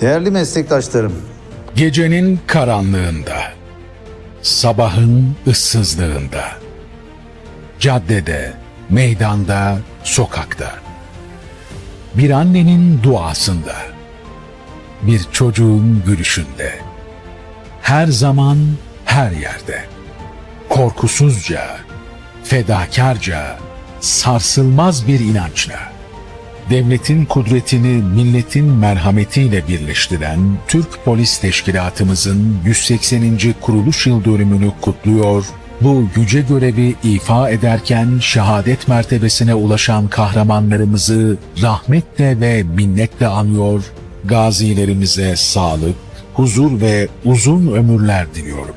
Değerli meslektaşlarım, Gecenin karanlığında, sabahın ıssızlığında, caddede, meydanda, sokakta, bir annenin duasında, bir çocuğun gülüşünde, her zaman, her yerde, korkusuzca, fedakarca, sarsılmaz bir inançla, devletin kudretini milletin merhametiyle birleştiren Türk Polis Teşkilatımızın 180. kuruluş yıl dönümünü kutluyor. Bu yüce görevi ifa ederken şehadet mertebesine ulaşan kahramanlarımızı rahmetle ve minnetle anıyor. Gazilerimize sağlık, huzur ve uzun ömürler diliyorum.